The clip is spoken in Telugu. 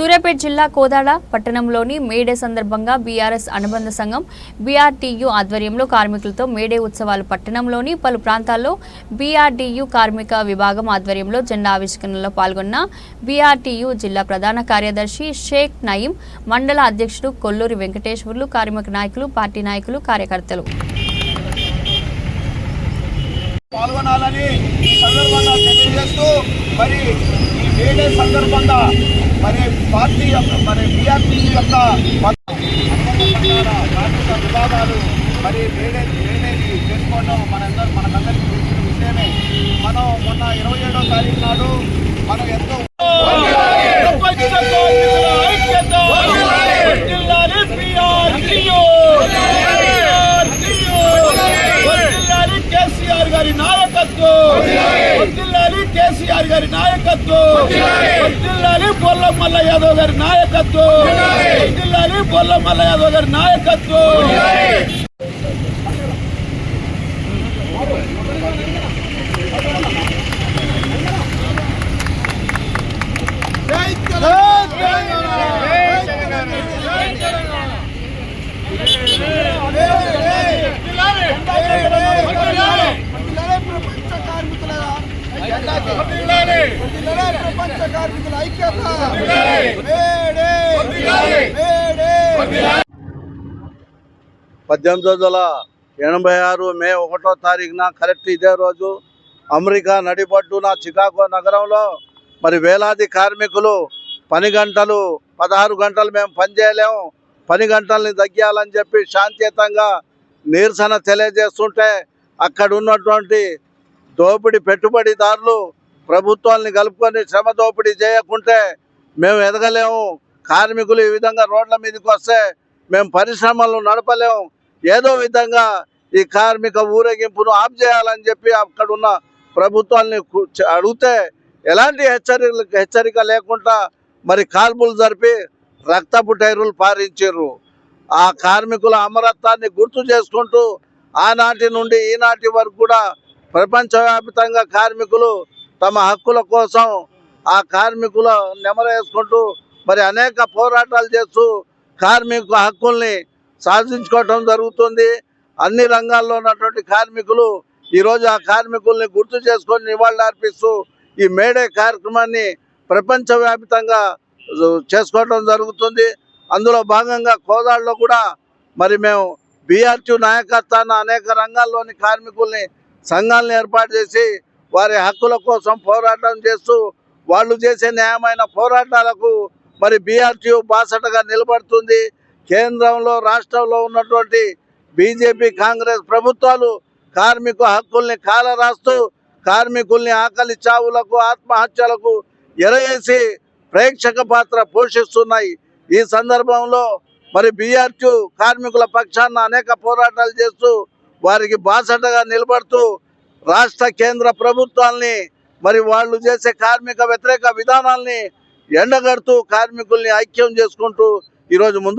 సూర్యాపేట జిల్లా కోదాడ పట్టణంలోని మేడే సందర్భంగా బీఆర్ఎస్ అనుబంధ సంఘం బీఆర్టీయు ఆధ్వర్యంలో కార్మికులతో మేడే ఉత్సవాలు పట్టణంలోని పలు ప్రాంతాల్లో బీఆర్టీయు కార్మిక విభాగం ఆధ్వర్యంలో జెండా ఆవిష్కరణలో పాల్గొన్న బీఆర్టీయు జిల్లా ప్రధాన కార్యదర్శి షేక్ నయీం మండల అధ్యక్షుడు కొల్లూరి వెంకటేశ్వర్లు కార్మిక నాయకులు పార్టీ నాయకులు కార్యకర్తలు. పాల్గొనాలని సందర్భంగా తెలియజేస్తూ మరి ఈ సందర్భంగా మరి పార్టీ యొక్క మరి బీఆర్పీ యొక్క కార్మిక విభాగాలు మరి మేడే మేడేని చేసుకోవడం మనందరూ మనకందరికీ తెలిసిన విషయమే. మనం మొన్న ఇరవై ఏడో తారీఖు నాడు మనం ఎంతో కేసీఆర్ గారి నాయకత్వం. వర్ధిల్లాలి కేసీఆర్ గారి నాయకత్వం. వర్ధిల్లాలి బొల్ల మల్ల యాదవ్ గారి నాయకత్వం. వర్ధిల్లాలి బొల్ల మల్ల యాదవ్ గారి నాయకత్వం. కార్మికుల ఐక్యత. పద్దెనిమిది వందల ఎనభై ఆరు మే ఒకటో తారీఖున కరెక్ట్ ఇదే రోజు అమెరికా నడిబొడ్డున చికాగో నగరంలో మరి వేలాది కార్మికులు పని గంటలు పదహారు గంటలు మేము పనిచేయలేము పని గంటల్ని తగ్గాలని చెప్పి శాంతియుతంగా నిరసన తెలియజేస్తుంటే అక్కడ ఉన్నటువంటి దోపిడీ పెట్టుబడిదారులు ప్రభుత్వాన్ని కలుపుకొని శ్రమ దోపిడీ చేయకుంటే మేము ఎదగలేము. కార్మికులు ఈ విధంగా రోడ్ల మీదకి వస్తే మేము పరిశ్రమలు నడపలేము. ఏదో విధంగా ఈ కార్మిక ఊరేగింపును ఆఫ్ చేయాలని చెప్పి అక్కడ ఉన్న ప్రభుత్వాన్ని అడిగితే ఎలాంటి హెచ్చరికలు హెచ్చరిక లేకుండా మరి కాల్పులు జరిపి రక్తపు టైరులు పారించారు ఆ కార్మికుల అమరత్వాన్ని గుర్తు చేసుకుంటూ ఆనాటి నుండి ఈనాటి వరకు కూడా ప్రపంచవ్యాప్తంగా కార్మికులు తమ హక్కుల కోసం ఆ కార్మికుల నెమరేసుకుంటూ మరి అనేక పోరాటాలు చేస్తూ కార్మిక హక్కుల్ని సాధించుకోవటం జరుగుతుంది. అన్ని రంగాల్లో ఉన్నటువంటి కార్మికులు ఈరోజు ఆ కార్మికుల్ని గుర్తు చేసుకొని నివాళులు అర్పిస్తూ ఈ మేడే కార్యక్రమాన్ని ప్రపంచవ్యాప్తంగా చేసుకోవటం జరుగుతుంది. అందులో భాగంగా కోదాడులో కూడా మరి మేము బీఆర్టీ నాయకత్వాన్ని అనేక రంగాల్లోని కార్మికుల్ని సంఘాలను ఏర్పాటు చేసి వారి హక్కుల కోసం పోరాటం చేస్తూ వాళ్ళు చేసే న్యాయమైన పోరాటాలకు మరి బీఆర్టీయూ బాసటగా నిలబడుతుంది. కేంద్రంలో రాష్ట్రంలో ఉన్నటువంటి బీజేపీ కాంగ్రెస్ ప్రభుత్వాలు కార్మిక హక్కుల్ని కాలరాస్తూ కార్మికుల్ని ఆకలి చావులకు ఆత్మహత్యలకు ఎరవేసి ప్రేక్షక పాత్ర పోషిస్తున్నాయి. ఈ సందర్భంలో మరి బీఆర్టీ కార్మికుల పక్షాన అనేక పోరాటాలు చేస్తూ వారికి బాసటగా నిలబడుతూ రాష్ట్ర కేంద్ర ప్రభుత్వాల్ని మరి వాళ్ళు చేసే కార్మిక వ్యతిరేక విధానాల్ని ఎండగడుతూ కార్మికుల్ని ఐక్యం చేసుకుంటూ ఈరోజు ముందు